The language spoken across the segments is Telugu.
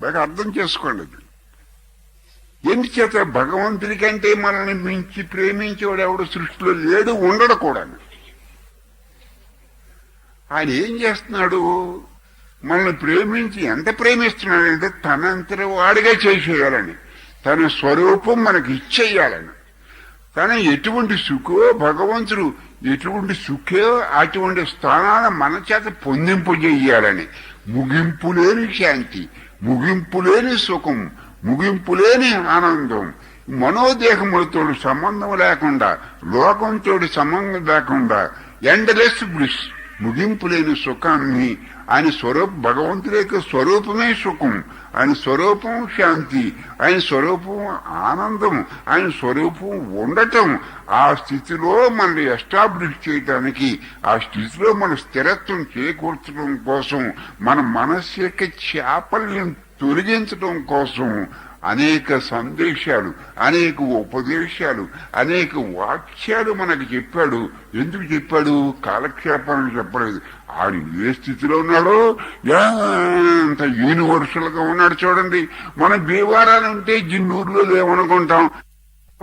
బాగా అర్థం చేసుకోండి అది. ఎందుచేత భగవంతుడి కంటే మనల్ని మించి ప్రేమించేవాడు ఎవడు సృష్టిలో లేడు ఉండడు కూడా. ఆయన ఏం చేస్తున్నాడు? మనల్ని ప్రేమించి ఎంత ప్రేమిస్తున్నాడంటే తనంతట వాడిగా చేసేయాలని తన స్వరూపం మనకి ఇచ్చేయాలని. తన ఎటువంటి సుఖో భగవంతుడు ఎటువంటి సుఖో అటువంటి స్థానాన్ని మన చేత పొందింపు చెయ్యాలని ముగింపు లేని శాంతి ముగింపు లేని సుఖం ముగింపు లేని ఆనందం. మనోదేహములతో సంబంధం లేకుండా లోకంతో సంబంధం లేకుండా ఎండలెస్ బ్లిస్ ముగింపు లేని సుఖాన్ని ఆయన స్వరూప భగవంతుడి యొక్క స్వరూపమే సుఖం. ఆయన స్వరూపం శాంతి ఆయన స్వరూపం ఆనందం ఆయన స్వరూపం ఉండటం. ఆ స్థితిలో మనల్ని ఎస్టాబ్లిష్ చేయడానికి ఆ స్థితిలో మన స్థిరత్వం చేకూర్చడం కోసం మన మనస్సు యొక్క చేపల్ని తొలగించడం కోసం అనేక సందేశాలు అనేక ఉపదేశాలు అనేక వాక్యాలు మనకు చెప్పాడు. ఎందుకు చెప్పాడు? కాలక్షేపానికి చెప్పలేదు. ఆడు ఏ స్థితిలో ఉన్నాడో? ఎంత యూనివర్సల్గా ఉన్నాడు చూడండి. మన భీవారాలు ఉంటే జిన్నూరులో లేవనుకుంటాం.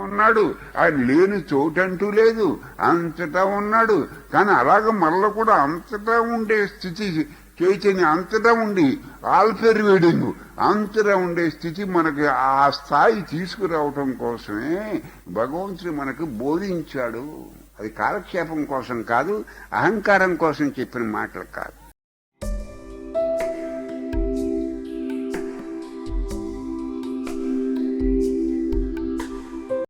ఉన్నాడు. ఆయన లేని చోటంటూ లేదు. అంతటా ఉన్నాడు. కానీ అలాగ మరల కూడా అంతటా ఉండే స్థితి చైతన్య అంతటా ఉండి ఆల్ఫెర్ వేడింగ్ అంతటా ఉండే స్థితి మనకి ఆ స్థాయి తీసుకురావటం కోసమే భగవంతుడు మనకు బోధించాడు. అది కాలక్షేపం కోసం కాదు అహంకారం కోసం చెప్పిన మాటలు కాదు.